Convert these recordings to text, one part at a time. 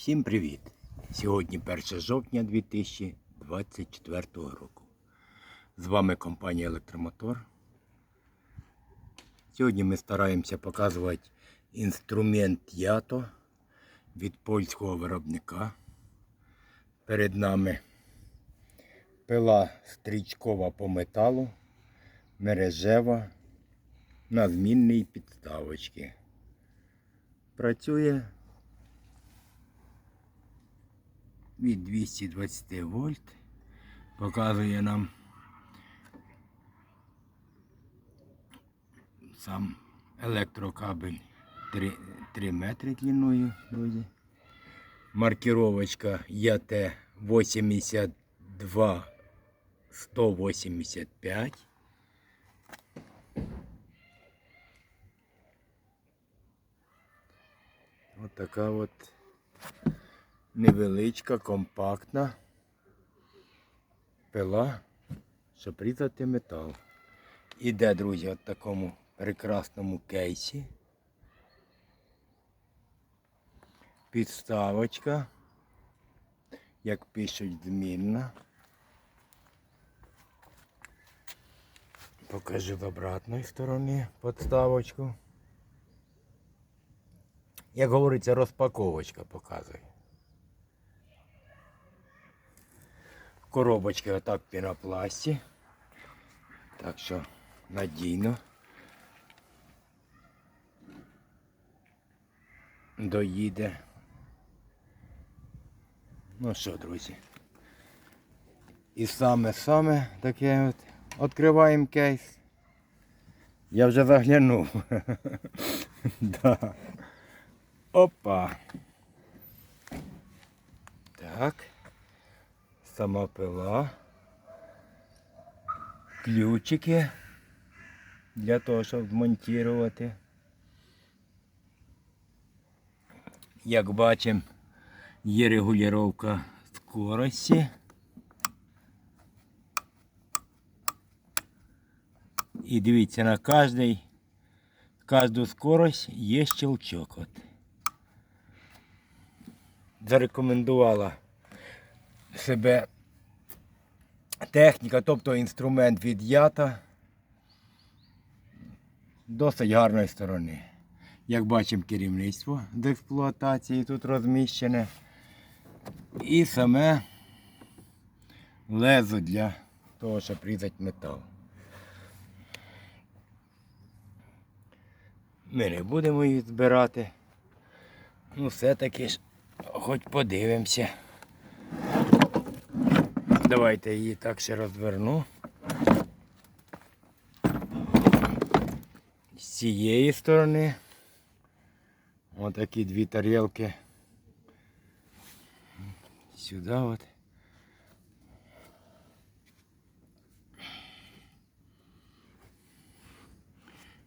Всім привіт! Сьогодні 1 жовтня 2024 року. З вами компанія Електромотор. Сьогодні ми стараємося показувати інструмент Ято від польського виробника. Перед нами пила стрічкова по металу, мережева на змінній підставочці. Працює від 220 вольт. Показує нам сам електрокабель 3, 3 метри длиною, друзі. Маркировочка ЯТ 82 185. Ось така от невеличка, компактна пила, щоб різати метал. Іде, друзі, от такому прекрасному кейсі. Підставочка, як пишуть, змінна. Покажу з обратної сторони підставочку. Як говориться, розпаковочка показує. Коробочки отак в пінопласті. Так що надійно. Доїде. Ну що, друзі. І саме-саме таке от. Відкриваємо кейс. Я вже заглянув. да. Опа. Так. Сама пила. Ключики для того, щоб змонтувати. Як бачимо, є регулювання скорості. І дивіться, на кожний, кожну скорость є щелчок. От. Зарекомендувала себе техніка, тобто інструмент від ята досить гарної сторони. Як бачимо, керівництво з експлуатації тут розміщене. І саме лезо для того, щоб різати метал. Ми не будемо її збирати. Ну, все-таки ж хоч подивимося. Давайте її так ще розверну. З цієї сторони. Отакі дві тарілки. Сюди от.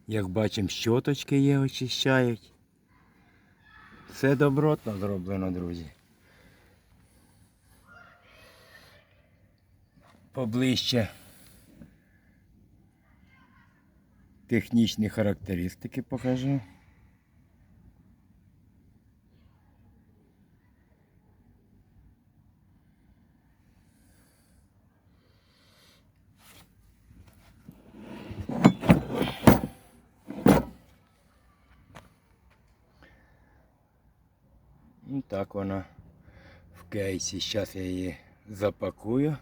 Як бачимо, щоточки є, очищають. Все добротно зроблено, друзі. Поближче технічні характеристики покажу. Так вона в кейсі. Зараз я її запакую.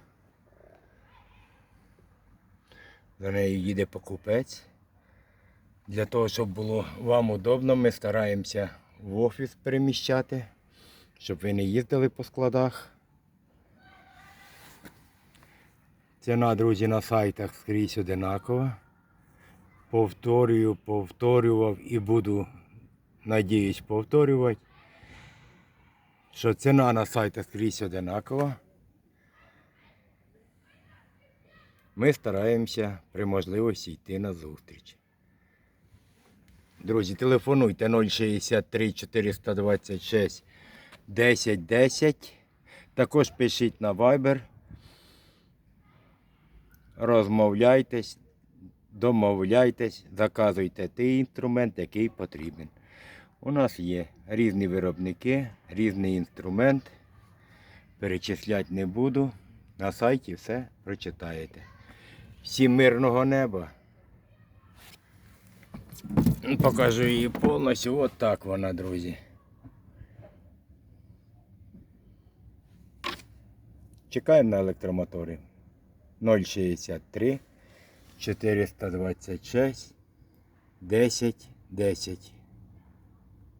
До неї їде покупець. Для того, щоб було вам удобно, ми стараємося в офіс переміщати, щоб ви не їздили по складах. Ціна, друзі, на сайтах скрізь одинакова. Повторюю, повторював і буду, надіюсь, повторювати що ціна на сайтах скрізь одинакова. Ми стараємося при можливості йти на зустріч. Друзі, телефонуйте 063 426 10 10. Також пишіть на Viber. Розмовляйтесь, домовляйтесь, заказуйте той інструмент, який потрібен. У нас є різні виробники, різний інструмент. Перечисляти не буду. На сайті все прочитаєте. Всім мирного неба. Покажу її повністю. От так вона, друзі. Чекаємо на електромотори. 063 426 10 10.